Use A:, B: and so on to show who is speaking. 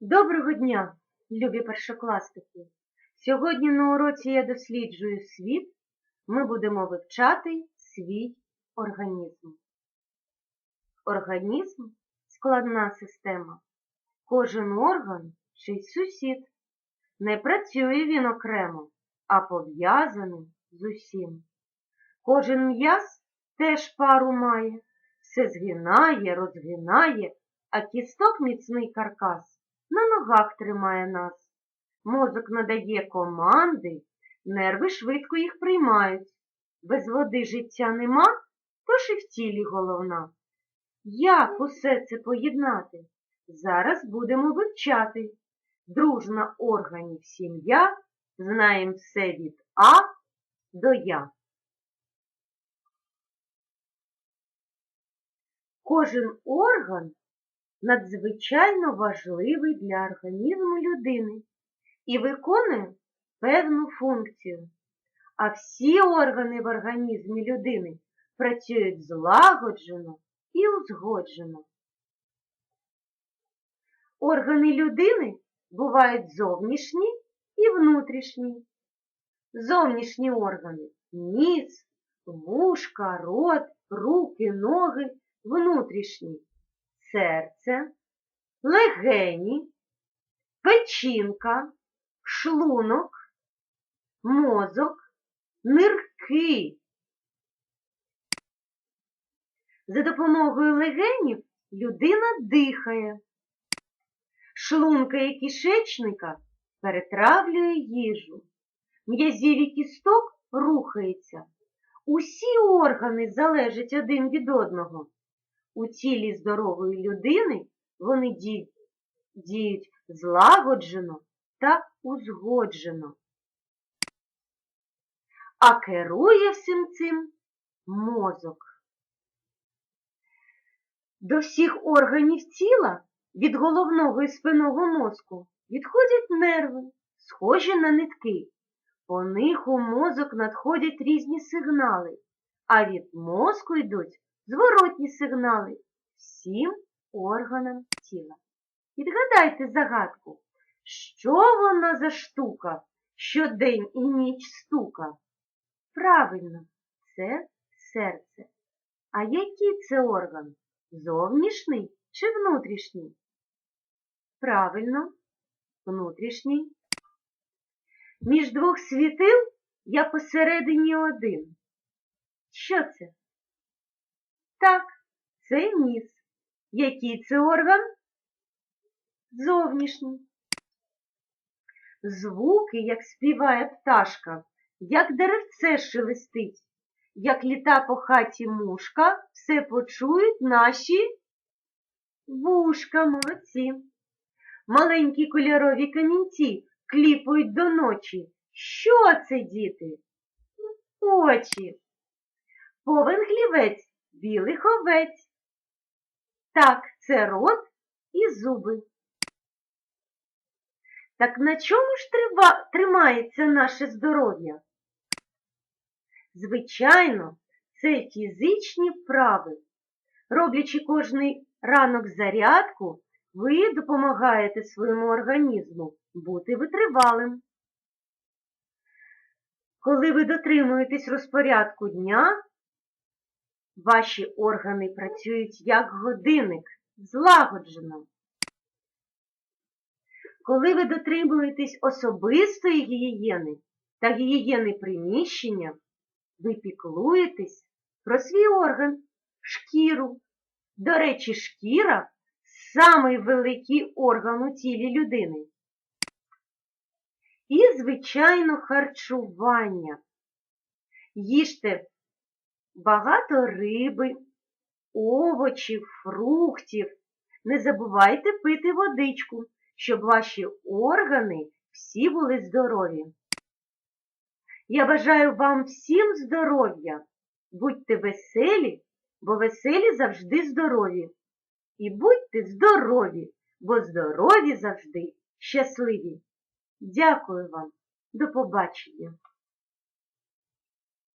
A: Доброго дня, любі першокласники! Сьогодні на уроці я досліджую світ. Ми будемо вивчати свій організм. Організм складна система. Кожен орган чийсь сусід. Не працює він окремо, а пов'язаний з усім. Кожен м'яз теж пару має, все згинає, розгинає, а кісток міцний каркас на ногах тримає нас. Мозок надає команди, нерви швидко їх приймають. Без води життя нема, тож і в тілі головна. Як усе це поєднати? Зараз будемо вивчати. Дружна органів сім'я, знаєм все від А до Я. Кожен орган надзвичайно важливий для організму людини і виконує певну функцію. А всі органи в організмі людини працюють злагоджено і узгоджено. Органи людини бувають зовнішні і внутрішні. Зовнішні органи ніс, вушка, рот, руки, ноги, внутрішні серце, легені, печінка, шлунок, мозок, нирки. За допомогою легенів людина дихає. Шлунка і кишечника перетравлює їжу. М'язів і кісток рухається. Усі органи залежать один від одного. У тілі здорової людини вони ді- діють злагоджено та узгоджено. А керує всім цим мозок. До всіх органів тіла від головного і спинного мозку відходять нерви, схожі на нитки. По них у мозок надходять різні сигнали, а від мозку йдуть зворотні сигнали всім органам тіла. Відгадайте загадку, що вона за штука, що день і ніч стука? Правильно, це серце. А який це орган? Зовнішній чи внутрішній? Правильно, внутрішній. Між двох світил я посередині один. Що це? Так, це ніс. Який це орган? Зовнішній. Звуки, як співає пташка, як деревце шелестить, як літа по хаті мушка, все почують наші вушка молодці. Маленькі кольорові камінці кліпають до ночі. Що це, діти? Очі. Повен хлівець білий ховець. Так, це рот і зуби. Так на чому ж трива- тримається наше здоров'я? Звичайно, це фізичні вправи. Роблячи кожний ранок зарядку, ви допомагаєте своєму організму бути витривалим. Коли ви дотримуєтесь розпорядку дня, Ваші органи працюють як годинник, злагоджено. Коли ви дотримуєтесь особистої гігієни та гігієни приміщення, ви піклуєтесь про свій орган, шкіру. До речі, шкіра самий великий орган у тілі людини. І, звичайно, харчування. Їжте багато риби, овочів, фруктів. Не забувайте пити водичку, щоб ваші органи всі були здорові. Я бажаю вам всім здоров'я. Будьте веселі, бо веселі завжди здорові. І будьте здорові, бо здорові завжди щасливі. Дякую вам. До побачення.